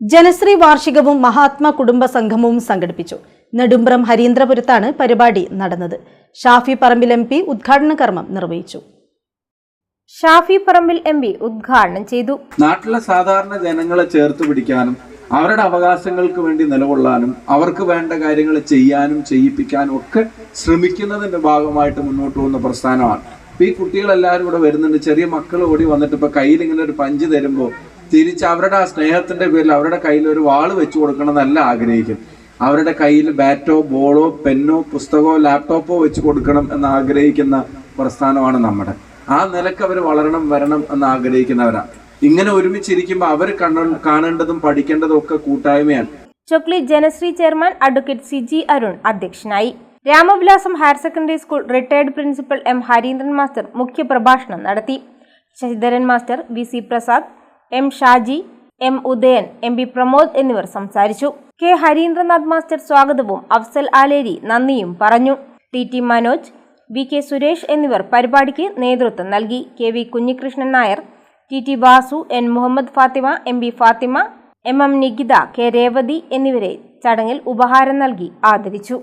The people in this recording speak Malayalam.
ജനശ്രീ വാർഷികവും മഹാത്മാ കുടുംബ സംഗമവും സംഘടിപ്പിച്ചു. നെടുമ്പ്രം ഹരീന്ദ്രപുരത്താണ് പരിപാടി നടന്നത്. ഷാഫി പറമ്പിൽ എം പി ഉദ്ഘാടന കർമ്മം നിർവഹിച്ചു. ഷാഫി പറമ്പിൽ എം പി ഉദ്ഘാടനം ചെയ്തു. നാട്ടിലെ സാധാരണ ജനങ്ങളെ ചേർത്ത് പിടിക്കാനും അവരുടെ അവകാശങ്ങൾക്ക് വേണ്ടി നിലകൊള്ളാനും അവർക്ക് വേണ്ട കാര്യങ്ങൾ ചെയ്യാനും ചെയ്യിപ്പിക്കാനും ഒക്കെ ശ്രമിക്കുന്നതിന്റെ ഭാഗമായിട്ട് മുന്നോട്ട് പോകുന്ന പ്രസ്ഥാനമാണ്. ഈ കുട്ടികളെല്ലാവരും ഇവിടെ വരുന്നുണ്ട്. ചെറിയ മക്കൾ ഓടി വന്നിട്ട് ഇപ്പൊ കയ്യിൽ ഇങ്ങനെ ഒരു പഞ്ച് തരുമ്പോൾ തിരിച്ച് അവരുടെ ആ സ്നേഹത്തിന്റെ പേരിൽ അവരുടെ കയ്യിൽ ഒരു വാൾ വെച്ചു കൊടുക്കണം എന്നല്ല ആഗ്രഹിക്കും. അവരുടെ കയ്യിൽ ബാറ്റോ ബോളോ പെന്നോ പുസ്തകമോ ലാപ്ടോപ്പോ വെച്ച് കൊടുക്കണം എന്ന് ആഗ്രഹിക്കുന്ന പ്രസ്ഥാനമാണ് നമ്മുടെ. ആ നിലയ്ക്ക് അവർ വളരണം വരണം എന്ന് ആഗ്രഹിക്കുന്നവരാണ് ഇങ്ങനെ ഒരുമിച്ചിരിക്കുമ്പോൾ അവർ കാണേണ്ടതും പഠിക്കേണ്ടതും ഒക്കെ കൂട്ടായ്മയാണ്. Chokli Janasree chairman advocate C G Arun അധ്യക്ഷനായി. Ramavilasam higher secondary school retired principal M Harindran master മുഖ്യപ്രഭാഷണം നടത്തി. Sasidharan master V C Prasad M Shaji M Udayan M B Pramod എന്നിവർ സംസാരിച്ചു. കെ ഹരീന്ദ്രനാഥ് മാസ്റ്റർ സ്വാഗതവും അഫ്സൽ ആലേരി നന്ദിയും പറഞ്ഞു. T T Manoj V K Suresh എന്നിവർ പരിപാടിക്ക് നേതൃത്വം നൽകി. K V Kunhikrishnan Nair T T Vasu N Muhammad Fathima M B Fathima M M Nikita K Revathi എന്നിവരെ ചടങ്ങിൽ ഉപഹാരം നൽകി ആദരിച്ചു.